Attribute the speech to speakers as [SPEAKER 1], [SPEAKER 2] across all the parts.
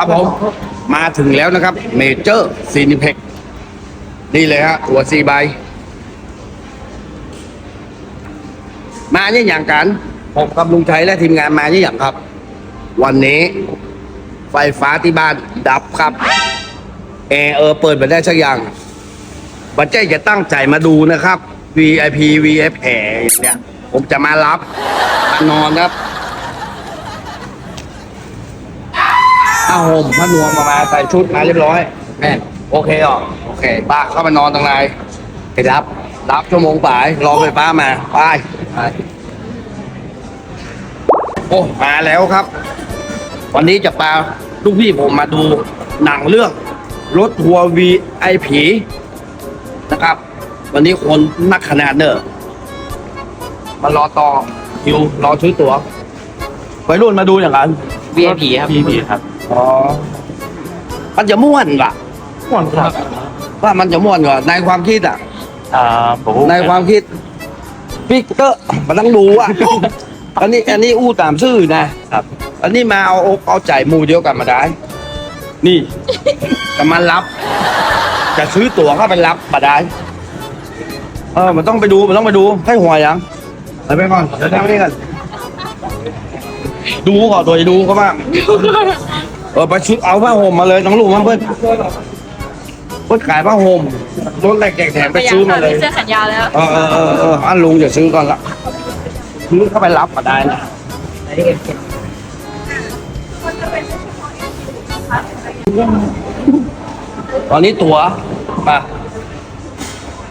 [SPEAKER 1] ครับผมมาถึงแล้วนะครับเมเจอร์ซีนิเพ็กนี่เลยฮะหัวซีใบ มาเนี่ยอย่างกันผมกับลุงชัยและทีมงานมาเนี่ยอย่างครับ วันนี้ไฟฟ้าที่บ้านดับครับแอร์เออเปิดไปได้สักอย่างบัจเจ้จะตั้งใจมาดูนะครับ VIP VF แอร์อย่เนี่ยผมจะมารับมานอนครับ ผ้าห่มผ้านวมมามาใส่ชุดมาเรียบร้อยแม่นโอเคอะโอเคป้าเข้ามานอนตรงไหนไปรับ รับชั่วโมงป่ายรอไฟฟ้ามาไปไปโอ้มาแล้วครับ วันนี้จะพาลูกพี่ผมมาดูหนังเรื่องรถทัวร์ VIP นะครับ วันนี้คนนักขนาดเนอะมารอต่อคิวรอซื้อตั๋ววัยรุ่นมาดูอย่างนั้น
[SPEAKER 2] VIP ครับ VIP ครับ
[SPEAKER 1] อ๋อมันจะม่วนว่ะ
[SPEAKER 2] ม่วนครับ
[SPEAKER 1] ว่ามันจะม่วนกว่าในความคิดอะ
[SPEAKER 2] อ่าผม
[SPEAKER 1] ในความคิดพี่ก็มันต้องดูอะ อันนี้อันนี้อู้ตามซื่อนะ
[SPEAKER 2] ครับ
[SPEAKER 1] อันนี้มาเอาอกเอาใจหมูเดียวกันมาได้ นี่จะมารับ จะซื้อตั๋วเข้าไปรับมาได้ เออ มันต้องไปดูมันต้องไปดูให้หัวยังไปไปก่อนเดี๋ยวทำนี่กันดูก่อนตัวจะดูเขาบ้างเออไปชุดเอาผ้าห่มมาเลยน้องลูกมาเพื่อนเพื่อนขายผ้าห่มรถแรกแจกแถมไปซื้อมาเลย
[SPEAKER 3] เสื้อแขนยาวแล้ว
[SPEAKER 1] เออเออเออเอออันลุงจะซื้อก่อนละซื้อเข้าไปรับมาได้นะตอนนี้ตั๋วมา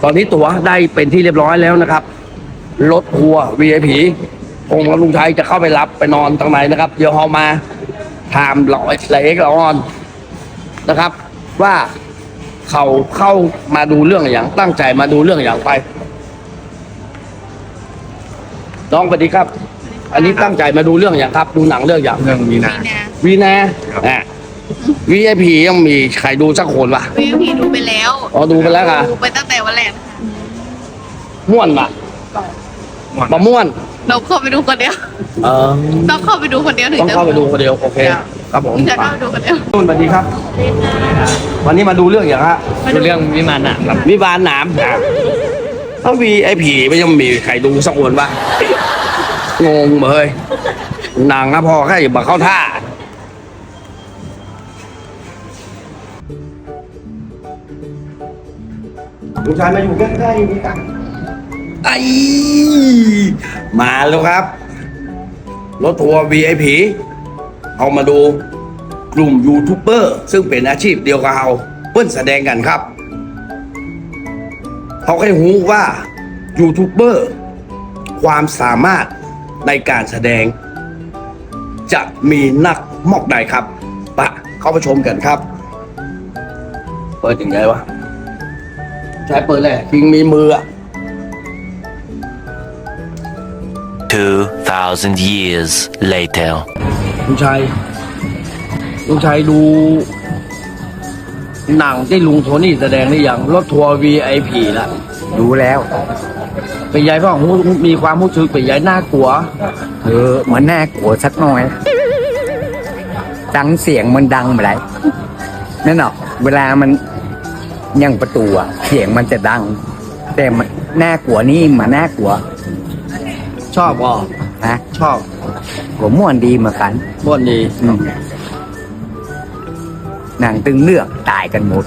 [SPEAKER 1] ตอนนี้ตั๋วได้เป็นที่เรียบร้อยแล้วนะครับรถทัวร์ VIP องค์กับลุงชัยจะเข้าไปรับไปนอนตรงไหนนะครับ เดี๋ยวเรามา ถามหลอยละเอกละออนนะครับ ว่าเขาเข้ามาดูเรื่องอย่างตั้งใจมาดูเรื่องอย่างไป น้องสวัสดีครับ อันนี้ตั้งใจมาดูเรื่องอย่างครับ ดูหนังเรื่องอย่าง
[SPEAKER 2] เรื่องมีนา
[SPEAKER 1] วีนาอะ VIP ยังมีใครดูสักคนปะ
[SPEAKER 3] วีพีดูไปแล้ว
[SPEAKER 1] อ๋อดูไปแล้วค่ะ
[SPEAKER 3] ดูไปตั้งแต่วันแรกนะคะ
[SPEAKER 1] ม่วนปะมาม่วน
[SPEAKER 3] เราเข้าไปดูคนเดียว
[SPEAKER 1] เออ
[SPEAKER 3] ต้องเข้าไปดูคนเดียวถึง
[SPEAKER 1] ต้อง
[SPEAKER 3] จะ
[SPEAKER 1] เข้าไปดูคนเดียวโอเคครับผม
[SPEAKER 3] จะเข้าไปดูคนเดียว
[SPEAKER 1] นุ่นสวัสดีครับ วันนี้มาดูเรื่องอย่างฮะ
[SPEAKER 2] คือเรื่องวิมานหนักครับ
[SPEAKER 1] วิบานหนามถ้า VIP ไม่ยังมีใครดูสักคนปะงงเลยหนังอะพอแค่อย่ามาเข้าท่า ลูกชายมาอยู่ใกล้ๆนี่กัน ไอมาแล้วครับ รถทัวร์ VIP เอามาดูกลุ่มยูทูบเบอร์ซึ่งเป็นอาชีพเดียวกับเราเพื่อนแสดงกันครับ เขาให้รู้ว่ายูทูบเบอร์ความสามารถในการแสดง จะมีนักมอกใดครับ ปะเข้าไปชมกันครับ เปิดยังไงวะใช้เปิดเลยพิงมีมืออะ
[SPEAKER 4] 2,000 years later.
[SPEAKER 1] ลุงชัยลุงชัยดูหนังที่ลุงโทนี่แสดงหรือยังรถทัวร์ VIP ละ
[SPEAKER 5] รู้แล้ว
[SPEAKER 1] เป็นยายพ่อหูมีความรู้สึกเป็นยายน่ากลัว
[SPEAKER 5] เออ มันน่ากลัวสักหน่อย ดังเสียงมันดังมาไหนนั่นเนาะเวลามันยังประตูอะเสียงมันจะดัง แต่มันน่ากลัวนี่มันน่ากลัว
[SPEAKER 1] ชอบอะ
[SPEAKER 5] นะ
[SPEAKER 1] ชอบ
[SPEAKER 5] ผมม่วนดีเหมือนกัน
[SPEAKER 1] บ้วนดี
[SPEAKER 5] อืมหนังตึงเลือกตายกันหมด